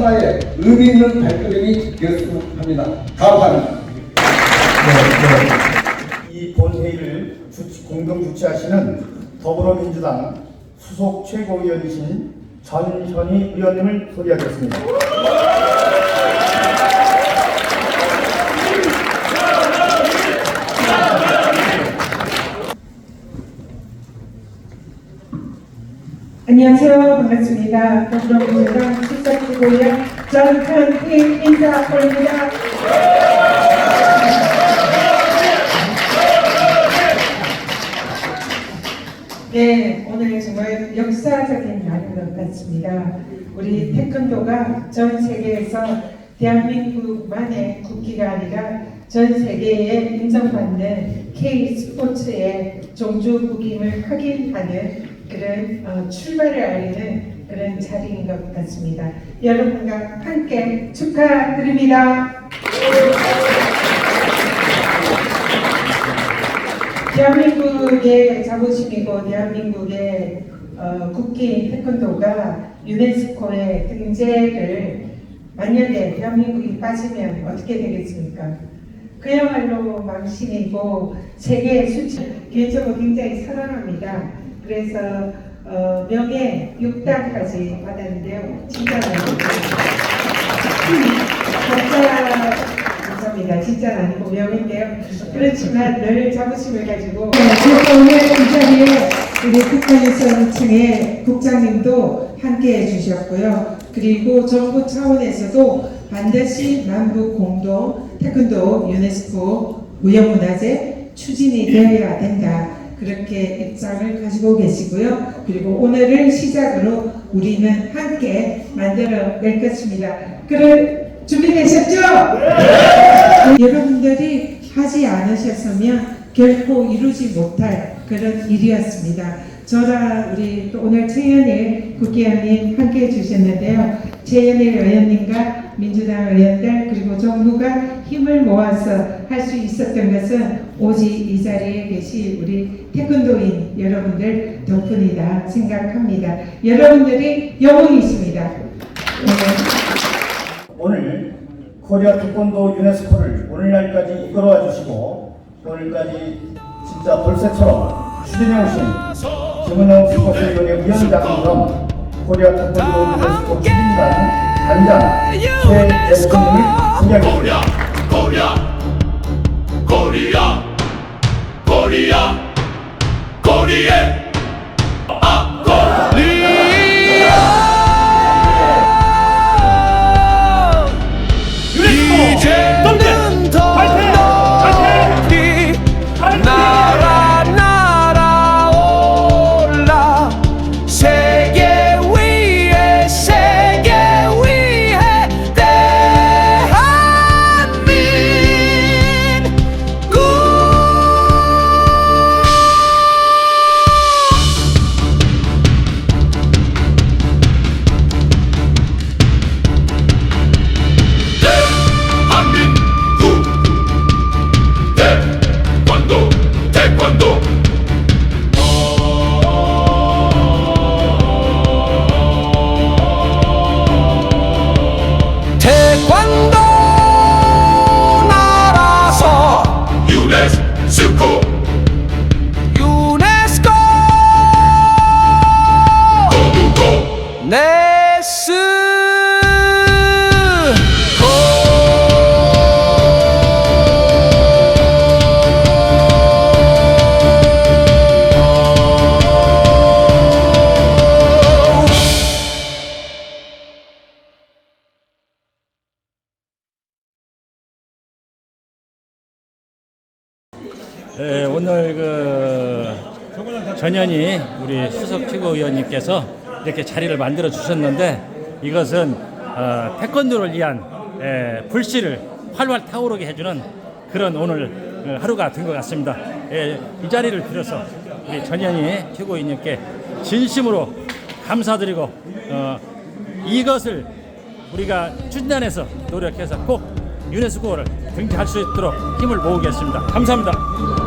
하나의 의미 있는 발걸음이 되었으면 합니다. 감사합니다. 이 본회의를 주치- 공동 주최하시는 더불어민주당 수석 최고위원이신 전현희 의원님을 소개하겠습니다. 안녕하세요. 반갑습니다. 더불어민주당 수석지구위원 전현희 인사 올립니다. 네, 오늘 정말 역사적인 날인 것 같습니다. 우리 태권도가 전 세계에서 대한민국만의 국기가 아니라 전 세계에 인정받는 K 스포츠의 종주국임을 확인하는 그런 어, 출발을 알리는 그런 자리인 것 같습니다. 여러분과 함께 축하드립니다. 대한민국의 자부심이고 대한민국의 어, 국기인 태권도가 유네스코의 등재를 만약에 대한민국이 빠지면 어떻게 되겠습니까? 그야말로 망신이고 세계 수치 개인적으로 굉장히 사랑합니다. 그래서 어, 명예 6단까지 받았는데요. 진짜 감사 감사합니다. 진짜 아니고 명인데요. 그렇지만 늘 자부심을 가지고 제가 오늘 이 자리에 우리 국가유선청의 국장님도 함께해 주셨고요. 그리고 정부 차원에서도 반드시 남북 공동 태권도 유네스코 무형문화재 추진이 되어야 된다. 그렇게 입장을 가지고 계시고요. 그리고 오늘을 시작으로 우리는 함께 만들어 낼 것입니다. 그럴 준비되셨죠? 여러분들이 하지 않으셨으면 결코 이루지 못할 그런 일이었습니다. 저랑 우리 또 오늘 최현일 국회의원님 함께 해주셨는데요. 최현일 의원님과 민주당 의원들 그리고 정부가 힘을 모아서 할 수 있었던 것은 오직 이 자리에 계신 우리 태권도인 여러분들 덕분이다 생각합니다. 여러분들이 영웅이십니다. 네. 오늘 코리아 태권도 유네스코를 오늘날까지 이끌어와 주시고 오늘까지 진짜 돌쇠처럼 추진해 오신 김은영 스포츠위원회 위원장처럼 코리아 태권도 유네스코 추진단 단장 최예수님을 소개하겠습니다. 코리아 코리아 코리아 코리아 아 네, 오늘 그 전현희 우리 수석 최고위원님께서 이렇게 자리를 만들어 주셨는데 이것은 어, 태권도를 위한 에, 불씨를 활활 타오르게 해주는 그런 오늘 어, 하루가 된 것 같습니다. 예, 이 자리를 빌어서 우리 전현희 최고위원님께 진심으로 감사드리고 어, 이것을 우리가 추진단에서 노력해서 꼭 유네스코를 등재할 수 있도록 힘을 모으겠습니다. 감사합니다.